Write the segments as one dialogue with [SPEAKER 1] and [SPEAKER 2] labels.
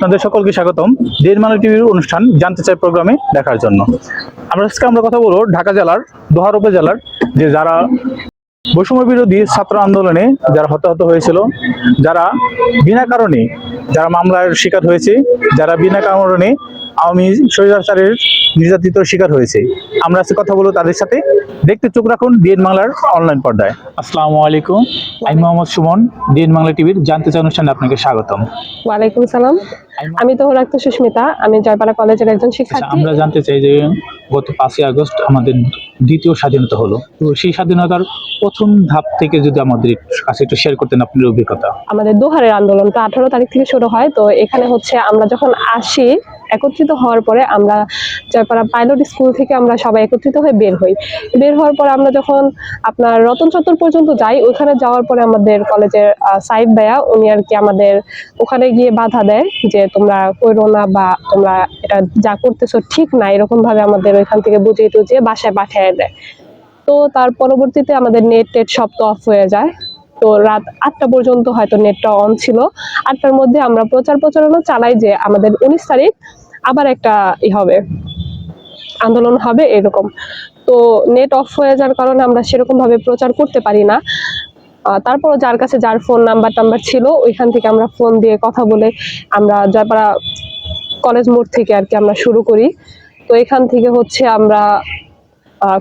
[SPEAKER 1] আপনাদের সকলকে স্বাগতম। দেড়মালা টিভির অনুষ্ঠান জানতে চাই প্রোগ্রামে দেখার জন্য। আমরা আজকে আমরা কথা বলব ঢাকা জেলার, দোহার উপজেলার, যে যারা বৈষম্য বিরোধী ছাত্র আন্দোলনে যারা হতাহত হয়েছিল, যারা বিনা কারণে, যারা মামলার শিকার হয়েছে, যারা বিনা কারণে আওয়ামী স্বৈরাচারের নির্যাতিত শিকার হয়েছে। আমরা আজকে কথা বলব তাদের সাথে। দেখতে চোখ রাখুন ডিএন বাংলার অনলাইন পর্দায়। আসসালামু আলাইকুম। আমি মোহাম্মদ সুমন ডিএন বাংলা টিভির জানতে চাই অনুষ্ঠানে আপনাকে স্বাগতম।
[SPEAKER 2] ওয়ালাইকুম সালাম। আমি তো রাক্ত সুস্মিতা। আমি জয়পাড়া কলেজের একজন
[SPEAKER 1] আচ্ছা,
[SPEAKER 2] শিক্ষার্থী।
[SPEAKER 1] আমরা জানতে চাই যে গত পাঁচই আগস্ট আমাদের দ্বিতীয় স্বাধীনতা হলো। তো সেই স্বাধীনতার প্রথম ধাপ থেকে যদি আমাদের কাছে একটু শেয়ার করতেন আপনার অভিজ্ঞতা।
[SPEAKER 2] আমাদের দোহারের আন্দোলনটা আঠারো তারিখ থেকে শুরু হয়। তো এখানে হচ্ছে আমরা যখন আসি একত্রিত হওয়ার পরে আমরা জয়পাড়া পাইলট স্কুল থেকে আমরা সবাই একত্রিত হয়ে বের হই। বের হওয়ার পরে আমরা যখন আপনার রতন চত্বর পর্যন্ত যাই ওখানে যাওয়ার পরে আমাদের কলেজের সাইব ভাইয়া, উনি আর কি আমাদের ওখানে গিয়ে বাধা দেয় যে তোমরা করো না বা তোমরা এটা যা করতেছো ঠিক না এরকম ভাবে আমাদের ওইখান থেকে বুঝিয়ে টুজিয়ে বাসায় পাঠিয়ে দেয়। তো তার পরবর্তীতে আমাদের নেট টেট সব তো অফ হয়ে যায়। তো রাত আটটা পর্যন্ত হয়তো নেটটা অন ছিল। আটটার মধ্যে আমরা প্রচার প্রচারণা চালাই যে আমাদের উনিশ তারিখ আবার একটা ই হবে। আন্দোলন হবে এরকম। তো নেট অফ হয়ে যাওয়ার কারণে আমরা সেরকম ভাবে প্রচার করতে পারি না। তারপরও যার কাছে যার ফোন নাম্বার টাম্বার ছিল, ওইখান থেকে আমরা ফোন দিয়ে কথা বলে আমরা জয়পাড়া কলেজ মোড় থেকে আর কি আমরা শুরু করি। তো এখান থেকে হচ্ছে আমরা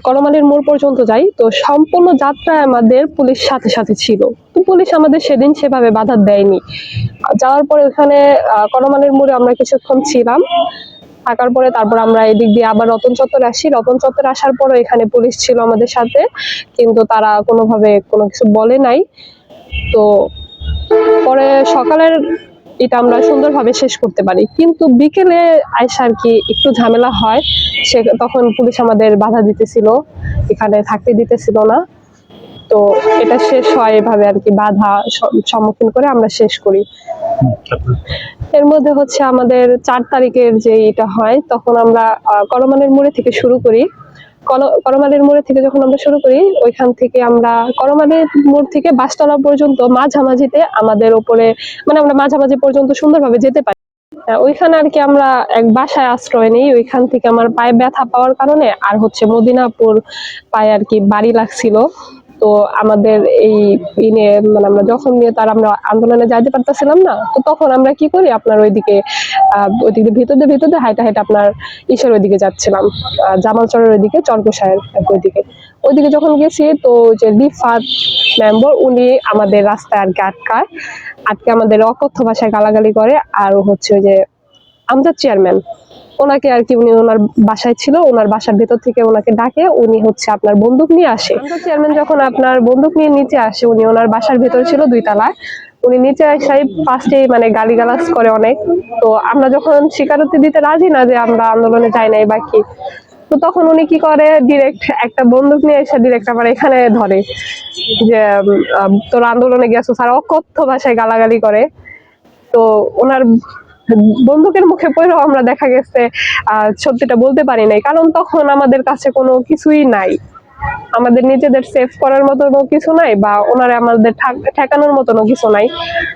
[SPEAKER 2] করমালির মোড় পর্যন্ত যাই, তো সম্পূর্ণ যাত্রায় আমাদের পুলিশ সাথে সাথে ছিল। তো পুলিশ আমাদের সেদিন সেভাবে বাধা দেয়নি। যাওয়ার পরে ওখানে করমালির মোড়ে আমরা কিছুক্ষণ ছিলাম। থাকার পরে তারপর আমরা এদিক দিয়ে আবার রতন চত্বরে আসি। রতন চত্বরে আসার পরে এখানে পুলিশ ছিল আমাদের সাথে, কিন্তু তারা কোনোভাবে কোনো কিছু বলে নাই। তো পরে সকালের এটা আমরা সুন্দরভাবে শেষ করতে পারি। কিন্তু বিকেলে আয়সা আর কি একটু ঝামেলা হয় সে তখন পুলিশ আমাদের বাধা দিতেছিল এখানে থাকতে দিতেছিল না। তো এটা শেষ হয় এভাবে আর কি বাধা সম্মুখীন করে আমরা শেষ করি। এর মধ্যে হচ্ছে আমাদের চার তারিখের যে এটা হয় তখন আমরা করমানের মোড়ে থেকে শুরু করি। কল- মোড় থেকে যখন আমরা শুরু করি, ওইখান থেকে আমরা করমালের মোড় থেকে বাসতলা পর্যন্ত মাঝামাঝিতে আমাদের ওপরে মানে আমরা মাঝামাঝি পর্যন্ত সুন্দরভাবে যেতে পারি। ওইখানে আর কি আমরা এক বাসায় আশ্রয় নেই। ওইখান থেকে আমার পায়ে ব্যথা পাওয়ার কারণে আর হচ্ছে মদিনাপুর পায়ে আর কি বাড়ি লাগছিল। তো আমাদের এই ইনে মানে আমরা যখন নিয়ে তার আমরা আন্দোলনে যাইতে পারতেছিলাম না তো তখন আমরা কি করি আপনার ওইদিকে ওইদিকে ভিতরে ভিতরে হাইটা হাইটা আপনার ঈশ্বর ওইদিকে যাচ্ছিলাম আহ, জামালচরের ওইদিকে চরকোশায়ের ওইদিকে। ওইদিকে যখন গেছি তো যে রিফাত মেম্বার উনি আমাদের রাস্তায় আর কি আটকায় আটকে আমাদের অকথ্য ভাষায় গালাগালি করে আর হচ্ছে যে আমজাদ চেয়ারম্যান ওনাকে আর কি উনি ওনার বাসায় ছিল ওনার বাসার ভেতর থেকে ওনাকে ডাকে উনি হচ্ছে আপনার বন্দুক নিয়ে আসে। চেয়ারম্যান যখন আপনার বন্দুক নিয়ে নিচে আসে উনি ওনার বাসার ভেতর ছিল দুই তলায়। উনি নিচে আসাই ফার্স্টে মানে গালিগালাজ করে অনেক। তো আমরা যখন স্বীকারোক্তি দিতে রাজি না যে আমরা আন্দোলনে যাই নাই বা কি তো তখন উনি কি করে? ডিরেক্ট একটা বন্দুক নিয়ে এসে ডিরেক্ট আমার এখানে ধরে যে তোর আন্দোলনে গেছো স্যার অকথ্য ভাষায় গালাগালি করে। তো ওনার বন্দুকের মুখে পড়েও আমরা দেখা গেছে সত্যিটা বলতে পারি নাই। কারণ তখন আমাদের কাছে কোনো কিছুই নাই। আমাদের নিজেদের সেভ করার মতো কিছু নাই বা ওনারা আমাদের ঠাক- ঠেকানোর মতনও কিছু নাই।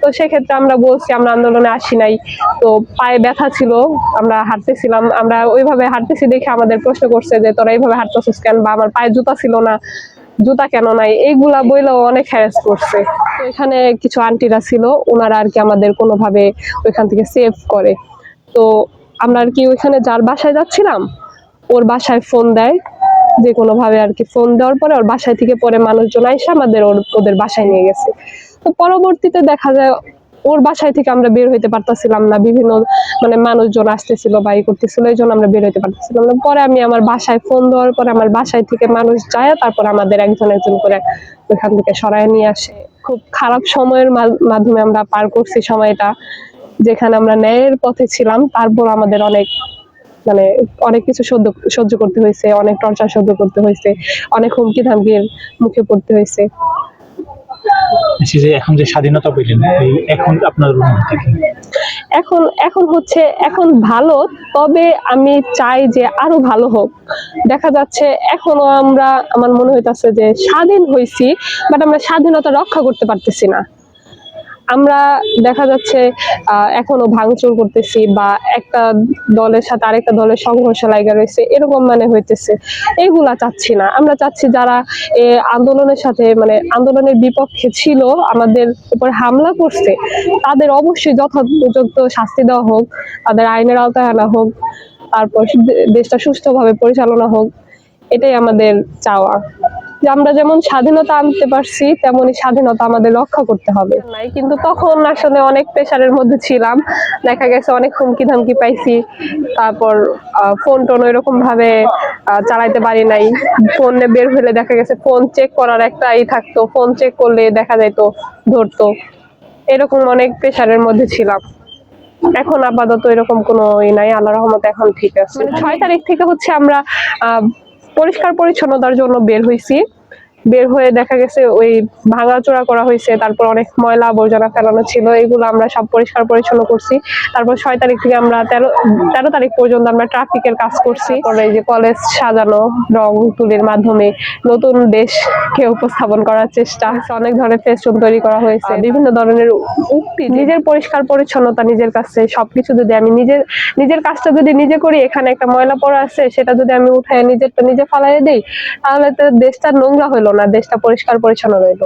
[SPEAKER 2] তো সেক্ষেত্রে আমরা বলছি, আমরা আন্দোলনে আসি নাই। তো পায়ে ব্যথা ছিল, আমরা হাঁটতেছিলাম। আমরা ওইভাবে হাঁটতেছি দেখে আমাদের প্রশ্ন করছে যে, তোরা এইভাবে হাঁটতেছিস কেন? বা, আমার পায়ে জুতা ছিল না। জুতা কেন নাই? এইগুলা বইলেও অনেক হ্যারাস করছে। তো এখানে কিছু আন্টিরা ছিল, ওনারা আর কি আমাদের কোনোভাবে ওইখান থেকে সেভ করে। তো আমরা আর কি ওইখানে যার বাসায় যাচ্ছিলাম, ওর বাসায় ফোন দেয়। যে কোনোভাবে আর কি ফোন দেওয়ার পরে ওর বাসায় থেকে পরে মানুষজন আইসা আমাদের ওর ওদের বাসায় নিয়ে গেছে। তো পরবর্তীতে দেখা যায় ওর বাসায় থেকে আমরা বের হইতে পারতাছিলাম না। বিভিন্ন মানে মানুষজন আসতেছিল বা ই করতেছিল, এই জন্য আমরা বের হইতে পারতেছিলাম না। পরে আমি আমার বাসায় ফোন দেওয়ার পরে আমার বাসায় থেকে মানুষ যায়, তারপর আমাদের একজন একজন করে ওইখান থেকে সরায় নিয়ে আসে। খুব খারাপ সময়ের মাধ্যমে আমরা পার করছি সময়টা, যেখানে আমরা ন্যায়ের পথে ছিলাম, তারপর আমাদের অনেক মানে অনেক কিছু সহ্য সহ্য করতে হয়েছে, অনেক টর্চার সহ্য করতে হয়েছে, অনেক হুমকি ধামকির মুখে পড়তে হয়েছে।
[SPEAKER 1] যে এখন যে স্বাধীনতা পেলেন এখন আপনার
[SPEAKER 2] এখন এখন হচ্ছে, এখন ভালো, তবে আমি চাই যে আরও ভালো হোক। দেখা যাচ্ছে, এখনও আমরা, আমার মনে হইতাছে যে স্বাধীন হইছি বাট আমরা স্বাধীনতা রক্ষা করতে পারতেছি না। আমরা দেখা যাচ্ছে এখনও ভাঙচুর করতেছি বা একটা দলের সাথে আরেকটা দলের সংঘর্ষ লাগা রয়েছে, এরকম মানে হইতেছে। এইগুলা চাচ্ছি না। আমরা চাচ্ছি যারা আন্দোলনের সাথে মানে আন্দোলনের বিপক্ষে ছিল, আমাদের উপর হামলা করছে, তাদের অবশ্যই যথাযথ শাস্তি দেওয়া হোক, তাদের আইনের আওতায় আনা হোক, তারপর দেশটা সুষ্ঠুভাবে পরিচালনা হোক, এটাই আমাদের চাওয়া। যে আমরা যেমন স্বাধীনতা আনতে পারছি তেমনই স্বাধীনতা আমাদের রক্ষা করতে হবে। নাই কিন্তু তখন আসলে অনেক প্রেশারের মধ্যে ছিলাম। দেখা গেছে অনেক হুমকি ধামকি পাইছি। তারপর ফোন টোন এরকম ভাবে চালাইতে পারি নাই। ফোনে বের হলে দেখা গেছে ফোন চেক করার একটা ই থাকতো। ফোন চেক করলে দেখা যাইতো ধরতো। এরকম অনেক প্রেশারের মধ্যে ছিলাম। এখন আপাতত এরকম কোনো ই নাই। আল্লাহ রহমত এখন ঠিক আছে। মানে ছয় তারিখ থেকে হচ্ছে আমরা আহ, পরিষ্কার পরিচ্ছন্নতার জন্য বের হয়েছি বের হয়ে দেখা গেছে ওই ভাঙাচোরা করা হয়েছে তারপর অনেক ময়লা আবর্জনা ফেলানো ছিল এগুলো আমরা সব পরিষ্কার পরিচ্ছন্ন করছি। তারপর ছয় তারিখ থেকে আমরা তেরো তেরো তারিখ পর্যন্ত আমরা ট্রাফিকের কাজ করছি। পরে এই যে কলেজ সাজানো রং তুলির মাধ্যমে নতুন দেশকে উপস্থাপন করার চেষ্টা অনেক ধরনের ফেস্টুন তৈরি করা হয়েছে। বিভিন্ন ধরনের উক্তি নিজের পরিষ্কার পরিচ্ছন্নতা নিজের কাছে সবকিছু যদি আমি নিজের নিজের কাজটা যদি নিজে করি এখানে একটা ময়লা পড়া আছে সেটা যদি আমি উঠায় নিজেরটা নিজে ফালাই দিই তাহলে তো দেশটা নোংরা হইল না দেশটা পরিষ্কার পরিচ্ছন্ন রইল।